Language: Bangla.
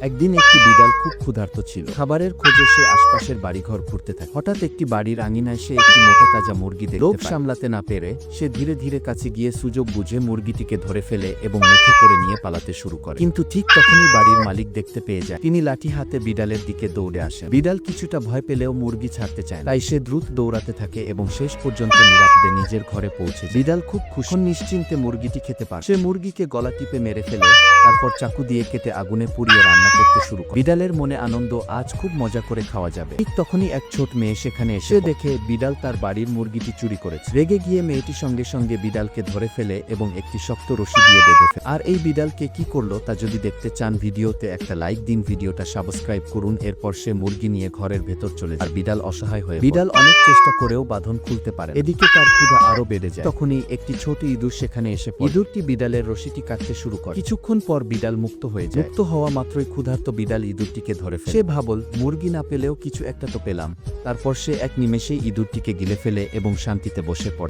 একদিন একটি বিড়াল খুব ক্ষুধার্ত ছিল। খাবারের খোঁজে সে আশপাশের বাড়িঘর ঘুরতে থাকে। হঠাৎ একটি বাড়ির আঙিনায় সে একটি মোটা তাজা মুরগি দেখে লোভ সামলাতে না পেরে সে ধীরে ধীরে কাছে গিয়ে সুযোগ বুঝে মুরগিটিকে ধরে ফেলে এবং মুখে করে নিয়ে পালাতে শুরু করে। কিন্তু ঠিক তখনই বাড়ির মালিক দেখতে পেয়ে যায়। তিনি লাঠি হাতে বিড়ালের দিকে দৌড়ে আসেন। বিড়াল কিছুটা ভয় পেলেও মুরগি ছাড়তে চায়। তাই সে দ্রুত দৌড়াতে থাকে এবং শেষ পর্যন্ত নিরাপদে নিজের ঘরে পৌঁছে বিড়াল খুব খুশি। নিশ্চিন্তে মুরগিটি খেতে পারে সে মুরগিকে গলা টিপে মেরে ফেলে তারপর চাকু দিয়ে কেটে আগুনে পুড়িয়ে রান্না করতে শুরু করে। বিড়ালের মনে আনন্দ আজ খুব মজা করে খাওয়া যাবে। ঠিক তখনই এক ছোট মেয়ে সেখানে এসে দেখে বিড়াল তার বাড়ির মুরগিটি চুরি করেছে। রেগে গিয়ে মেয়েটি সঙ্গে সঙ্গে বিড়ালকে ধরে ফেলে এবং একটি শক্ত রশি দিয়ে বেঁধে ফেলে। আর এই বিড়ালকে কি করল তা যদি দেখতে চান ভিডিওতে একটা লাইক দিন ভিডিওটা সাবস্ক্রাইব করুন এরপর সে মুরগি নিয়ে ঘরের ভেতর চলে যায়। আর বিড়াল অসহায় হয়ে বিড়াল অনেক চেষ্টা করেও বাঁধন খুলতে পারে এদিকে তার ক্ষুধা আরও বেড়ে যায়। তখনই একটি ছোট ইঁদুর সেখানে এসে পড়ে। ইঁদুরটি বিড়ালের রশিটি কাটতে শুরু করে। কিছুক্ষণ পর বিড়াল মুক্ত হয়ে যায়। মুক্ত হওয়া মাত্রই ক্ষুধার্ত বিড়াল ইঁদুরটিকে ধরে সে ভাবল, মুরগি না পেলেও কিছু একটা তো পেলাম। তারপর সে এক নিমেষেই ইঁদুরটিকে গিলে ফেলে এবং শান্তিতে বসে পড়ে।